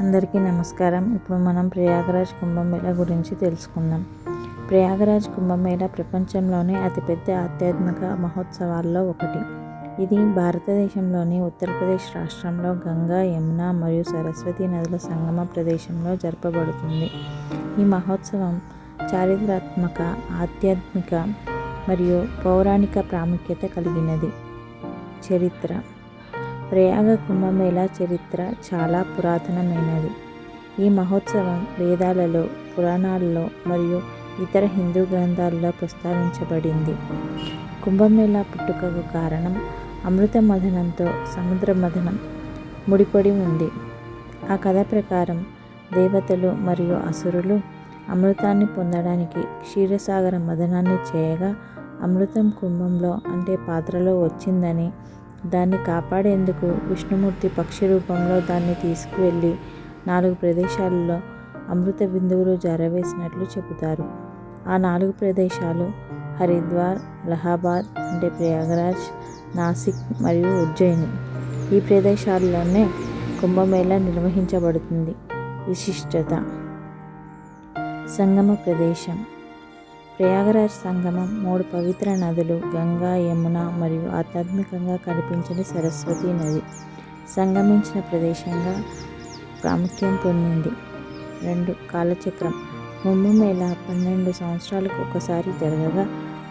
అందరికీ నమస్కారం. ఇప్పుడు మనం ప్రయాగరాజ్ కుంభమేళ గురించి తెలుసుకుందాం. ప్రయాగరాజ్ కుంభమేళ ప్రపంచంలోనే అతిపెద్ద ఆధ్యాత్మిక మహోత్సవాల్లో ఒకటి. ఇది భారతదేశంలోని ఉత్తరప్రదేశ్ రాష్ట్రంలో గంగా యమున మరియు సరస్వతి నదుల సంగమ ప్రదేశంలో జరపబడుతుంది. ఈ మహోత్సవం చారిత్రాత్మక ఆధ్యాత్మిక మరియు పౌరాణిక ప్రాముఖ్యత కలిగినది. చరిత్ర. ప్రయాగ కుంభమేళా చరిత్ర చాలా పురాతనమైనది. ఈ మహోత్సవం వేదాలలో పురాణాలలో మరియు ఇతర హిందూ గ్రంథాలలో ప్రస్తావించబడింది. కుంభమేళా పుట్టుకకు కారణం అమృత మథనంతో సముద్ర మథనం ముడిపడి ఉంది. ఆ కథ ప్రకారం దేవతలు మరియు అసురులు అమృతాన్ని పొందడానికి క్షీరసాగర మథనాన్ని చేయగా అమృతం కుంభంలో అంటే పాత్రలో వచ్చిందని దాన్ని కాపాడేందుకు విష్ణుమూర్తి పక్షి రూపంలో దాన్ని తీసుకువెళ్ళి నాలుగు ప్రదేశాలలో అమృత బిందువులు జారవేసినట్లు చెబుతారు. ఆ నాలుగు ప్రదేశాలు హరిద్వార్ అలహాబాద్ అంటే ప్రయాగరాజ్ నాసిక్ మరియు ఉజ్జయిని. ఈ ప్రదేశాల్లోనే కుంభమేళా నిర్వహించబడుతుంది. విశిష్టత. సంగమ ప్రదేశం. ప్రయాగరాజ్ సంగమం మూడు పవిత్ర నదులు గంగా యమున మరియు ఆధ్యాత్మికంగా కనిపించిన సరస్వతి నది. సంగమించిన ప్రదేశంగా ప్రాముఖ్యం పొందింది. రెండు కాలచక్రం. కుంభమేళ పన్నెండు సంవత్సరాలకు ఒకసారి జరగగా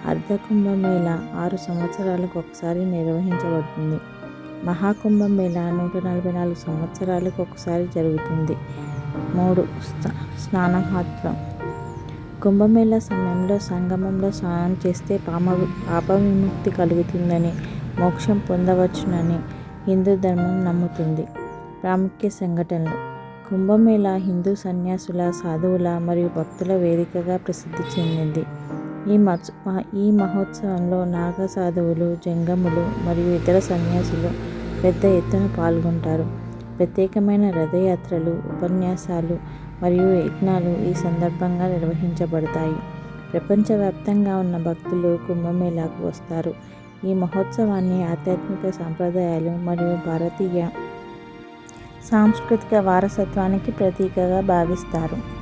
అర్ధ కుంభమేళ ఆరు సంవత్సరాలకు ఒకసారి నిర్వహించబడుతుంది. మహాకుంభమేళ నూట నలభై నాలుగు సంవత్సరాలకు ఒకసారి జరుగుతుంది. మూడు స్నానమహత్వం కుంభమేళా సమయంలో సంగమంలో స్నానం చేస్తే పామ పాప విముక్తి కలుగుతుందని మోక్షం పొందవచ్చునని హిందూ ధర్మం నమ్ముతుంది. ప్రాముఖ్య సంఘటనలు. కుంభమేళా హిందూ సన్యాసుల సాధువుల మరియు భక్తుల వేదికగా ప్రసిద్ధి చెందింది. ఈ మత్స ఈ మహోత్సవంలో నాగ సాధువులు జంగములు మరియు ఇతర సన్యాసులు పెద్ద ఎత్తున పాల్గొంటారు. ప్రత్యేకమైన రథయాత్రలు ఉపన్యాసాలు మరియు యజ్ఞాలు ఈ సందర్భంగా నిర్వహించబడతాయి. ప్రపంచవ్యాప్తంగా ఉన్న భక్తులు కుంభమేళాకు వస్తారు. ఈ మహోత్సవాన్ని ఆధ్యాత్మిక సాంప్రదాయాలు మరియు భారతీయ సాంస్కృతిక వారసత్వానికి ప్రతీకగా భావిస్తారు.